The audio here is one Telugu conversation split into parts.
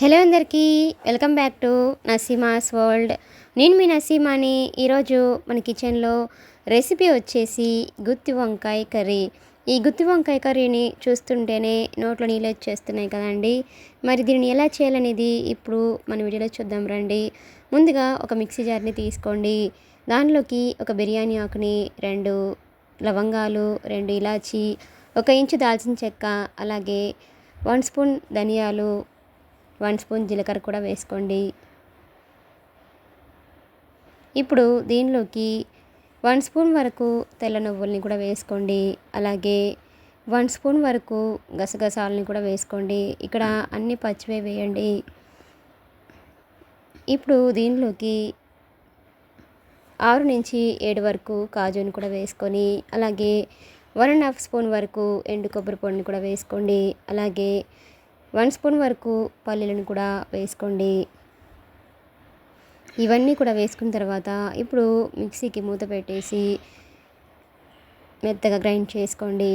హలో అందరికీ welcome back to Naseema's world. నేను మీ నసీమాని. ఈరోజు మన కిచెన్లో రెసిపీ వచ్చేసి గుత్తి వంకాయ కర్రీ. ఈ గుత్తి వంకాయ కర్రీని చూస్తుంటేనే నోట్లో నీళ్ళు వచ్చేస్తున్నాయి కదండి. మరి దీన్ని ఎలా చేయాలనేది ఇప్పుడు మన వీడియోలో చూద్దాం రండి. ముందుగా ఒక మిక్సీ జార్ని తీసుకోండి. దానిలోకి ఒక బిర్యానీ ఆకుని రెండు లవంగాలు రెండు ఇలాచి ఒక ఇంచు దాల్చిన చెక్క అలాగే వన్ స్పూన్ ధనియాలు వన్ స్పూన్ జీలకర్ర కూడా వేసుకోండి. ఇప్పుడు దీనిలోకి వన్ స్పూన్ వరకు తెల్ల నువ్వుల్ని కూడా వేసుకోండి. అలాగే వన్ స్పూన్ వరకు గసగసాలని కూడా వేసుకోండి. ఇక్కడ అన్ని పచ్చివే వేయండి. ఇప్పుడు దీనిలోకి ఆరు నుంచి ఏడు వరకు కాజుని కూడా వేసుకొని అలాగే వన్ అండ్ హాఫ్ స్పూన్ వరకు ఎండు కొబ్బరి పొడిని కూడా వేసుకోండి. అలాగే వన్ స్పూన్ వరకు పల్లీలను కూడా వేసుకోండి. ఇవన్నీ కూడా వేసుకున్న తర్వాత ఇప్పుడు మిక్సీకి మూత పెట్టేసి మెత్తగా గ్రైండ్ చేసుకోండి.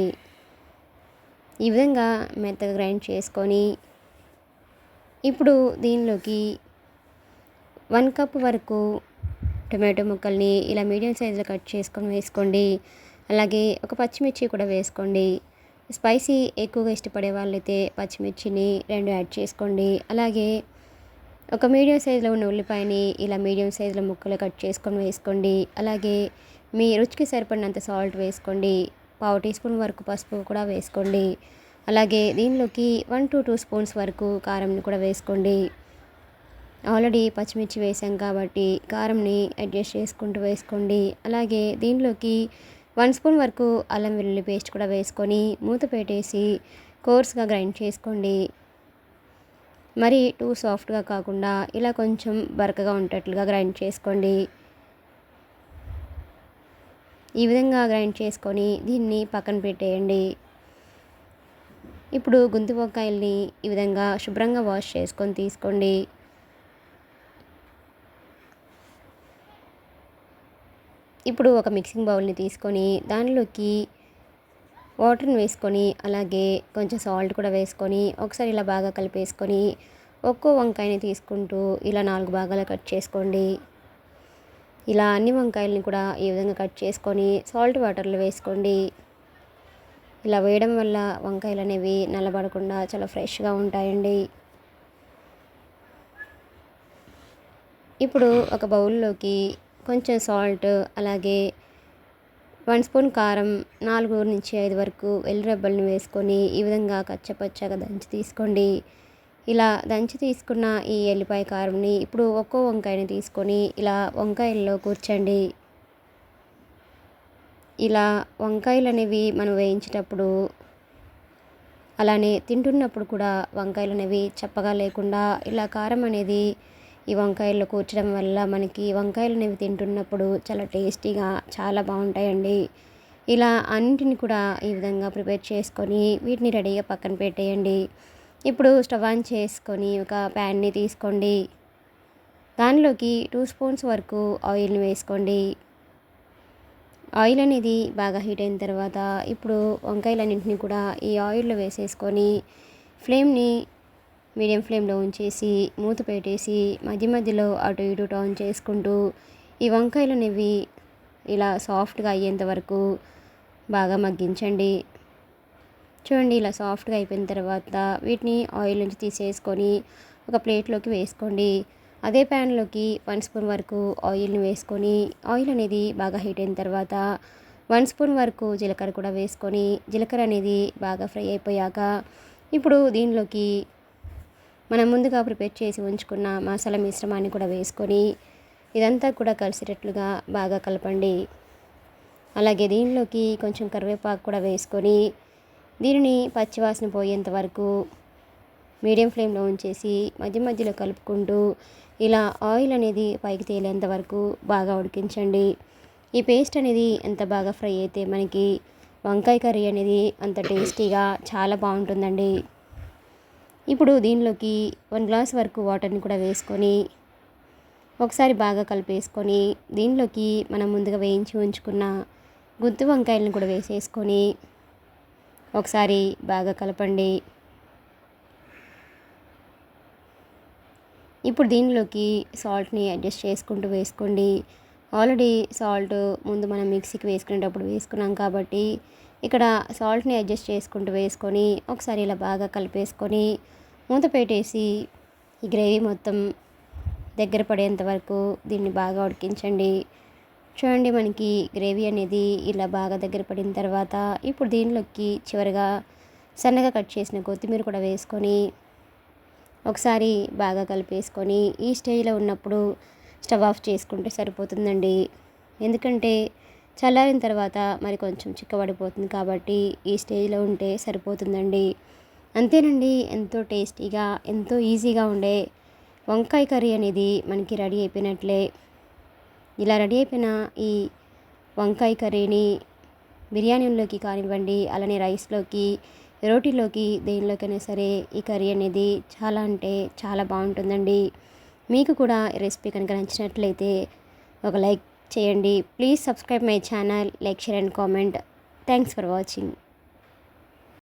ఈ విధంగా మెత్తగా గ్రైండ్ చేసుకొని ఇప్పుడు దీనిలోకి వన్ కప్ వరకు టొమాటో ముక్కల్ని ఇలా మీడియం సైజులో కట్ చేసుకొని వేసుకోండి. అలాగే ఒక పచ్చిమిర్చి కూడా వేసుకోండి. స్పైసీ ఎక్కువగా ఇష్టపడే వాళ్ళైతే పచ్చిమిర్చిని రెండు యాడ్ చేసుకోండి. అలాగే ఒక మీడియం సైజులో ఉన్న ఉల్లిపాయని ఇలా మీడియం సైజులో ముక్కలు కట్ చేసుకొని వేసుకోండి. అలాగే మీ రుచికి సరిపడినంత సాల్ట్ వేసుకోండి. పావు టీ స్పూన్ వరకు పసుపు కూడా వేసుకోండి. అలాగే దీనిలోకి వన్ టు టూ స్పూన్స్ వరకు కారంని కూడా వేసుకోండి. ఆల్రెడీ పచ్చిమిర్చి వేసాం కాబట్టి కారంని అడ్జస్ట్ చేసుకుంటూ వేసుకోండి. అలాగే దీనిలోకి వన్ స్పూన్ వరకు అల్లం వెల్లుల్లి పేస్ట్ కూడా వేసుకొని మూత పెట్టేసి కోర్స్గా గ్రైండ్ చేసుకోండి. మరి టూ సాఫ్ట్గా కాకుండా ఇలా కొంచెం బరకగా ఉండేట్లుగా గ్రైండ్ చేసుకోండి. ఈ విధంగా గ్రైండ్ చేసుకొని దీన్ని పక్కన పెట్టేయండి. ఇప్పుడు గుంతి వంకాయల్ని ఈ విధంగా శుభ్రంగా వాష్ చేసుకొని తీసుకోండి. ఇప్పుడు ఒక మిక్సింగ్ బౌల్ని తీసుకొని దానిలోకి వాటర్ని వేసుకొని అలాగే కొంచెం సాల్ట్ కూడా వేసుకొని ఒకసారి ఇలా బాగా కలిపేసుకొని ఒక్కో వంకాయని తీసుకుంటూ ఇలా నాలుగు భాగాలు కట్ చేసుకోండి. ఇలా అన్ని వంకాయలని కూడా ఈ విధంగా కట్ చేసుకొని సాల్ట్ వాటర్లో వేసుకోండి. ఇలా వేయడం వల్ల వంకాయలు అనేవి నల్లబడకుండా చాలా ఫ్రెష్గా ఉంటాయండి. ఇప్పుడు ఒక బౌల్లోకి కొంచెం సాల్ట్ అలాగే వన్ స్పూన్ కారం నాలుగు నుంచి ఐదు వరకు వెల్లిరబ్బల్ని వేసుకొని ఈ విధంగా కచ్చపచ్చగా దంచి తీసుకోండి. ఇలా దంచి తీసుకున్న ఈ ఎల్లిపాయ కారంని ఇప్పుడు ఒక్కో వంకాయని తీసుకొని ఇలా వంకాయల్లో కూర్చండి. ఇలా వంకాయలు అనేవి మనం వేయించేటప్పుడు అలానే తింటున్నప్పుడు కూడా వంకాయలు అనేవి చప్పగా లేకుండా ఇలా కారం అనేది ఈ వంకాయల్లో కూర్చడం వల్ల మనకి వంకాయలు అనేవి తింటున్నప్పుడు చాలా టేస్టీగా చాలా బాగుంటాయండి. ఇలా అన్నింటిని కూడా ఈ విధంగా ప్రిపేర్ చేసుకొని వీటిని రెడీగా పక్కన పెట్టేయండి. ఇప్పుడు స్టవ్ ఆన్ చేసుకొని ఒక ప్యాన్ని తీసుకోండి. దానిలోకి టూ స్పూన్స్ వరకు ఆయిల్ని వేసుకోండి. ఆయిల్ అనేది బాగా హీట్ అయిన తర్వాత ఇప్పుడు వంకాయలన్నింటినీ కూడా ఈ ఆయిల్లో వేసేసుకొని ఫ్లేమ్ని మీడియం ఫ్లేమ్లో ఉంచేసి మూత పెట్టేసి మధ్య మధ్యలో అటు ఇటు టర్న్ చేసుకుంటూ ఈ వంకాయలు అనేవి ఇలా సాఫ్ట్గా అయ్యేంత వరకు బాగా మగ్గించండి. చూడండి ఇలా సాఫ్ట్గా అయిపోయిన తర్వాత వీటిని ఆయిల్ నుంచి తీసేసుకొని ఒక ప్లేట్లోకి వేసుకోండి. అదే ప్యాన్లోకి వన్ స్పూన్ వరకు ఆయిల్ని వేసుకొని ఆయిల్ అనేది బాగా హీట్ అయిన తర్వాత వన్ స్పూన్ వరకు జీలకర్ర కూడా వేసుకొని జీలకర్ర అనేది బాగా ఫ్రై అయిపోయాక ఇప్పుడు దీనిలోకి మనం ముందుగా ప్రిపేర్ చేసి ఉంచుకున్న మసాలా మిశ్రమాన్ని కూడా వేసుకొని ఇదంతా కూడా కలిసేటట్లుగా బాగా కలపండి. అలాగే దీనిలోకి కొంచెం కరివేపాకు కూడా వేసుకొని దీనిని పచ్చివాసన పోయేంత వరకు మీడియం ఫ్లేమ్లో ఉంచేసి మధ్య మధ్యలో కలుపుకుంటూ ఇలా ఆయిల్ అనేది పైకి తేలేంత వరకు బాగా ఉడికించండి. ఈ పేస్ట్ అనేది ఎంత బాగా ఫ్రై అయితే మనకి వంకాయ కర్రీ అనేది అంత టేస్టీగా చాలా బాగుంటుందండి. ఇప్పుడు దీనిలోకి వన్ గ్లాస్ వరకు వాటర్ని కూడా వేసుకొని ఒకసారి బాగా కలిపేసుకొని దీనిలోకి మనం ముందుగా వేయించి ఉంచుకున్న గుత్తి వంకాయలను కూడా వేసేసుకొని ఒకసారి బాగా కలపండి. ఇప్పుడు దీనిలోకి సాల్ట్ని అడ్జస్ట్ చేసుకుంటూ వేసుకోండి. ఆల్రెడీ సాల్ట్ ముందు మనం మిక్సీకి వేసుకునేటప్పుడు వేసుకున్నాం కాబట్టి ఇక్కడ సాల్ట్ని అడ్జస్ట్ చేసుకుంటూ వేసుకొని ఒకసారి ఇలా బాగా కలిపేసుకొని మూత పెట్టేసి ఈ గ్రేవీ మొత్తం దగ్గర పడేంత వరకు దీన్ని బాగా ఉడికించండి. చూడండి మనకి గ్రేవీ అనేది ఇలా బాగా దగ్గర పడిన తర్వాత ఇప్పుడు దీనిలోకి చివరిగా సన్నగా కట్ చేసిన కొత్తిమీర కూడా వేసుకొని ఒకసారి బాగా కలిపేసుకొని ఈ స్టేజ్లో ఉన్నప్పుడు స్టవ్ ఆఫ్ చేసుకుంటే సరిపోతుందండి. ఎందుకంటే చల్లారిన తర్వాత మరి కొంచెం చిక్కబడిపోతుంది కాబట్టి ఈ స్టేజ్లో ఉంటే సరిపోతుందండి. అంతేనండి ఎంతో టేస్టీగా ఎంతో ఈజీగా ఉండే వంకాయ కర్రీ అనేది మనకి రెడీ అయిపోయినట్లే. ఇలా రెడీ అయిపోయిన ఈ వంకాయ కర్రీని బిర్యానీలోకి కానివ్వండి అలానే రైస్లోకి రోటీలోకి దేనిలోకైనా సరే ఈ కర్రీ అనేది చాలా అంటే చాలా బాగుంటుందండి. మీకు కూడా ఈ రెసిపీ కనుక నచ్చినట్లయితే ఒక లైక్ చేయండి. Please subscribe my channel like share and comment thanks for watching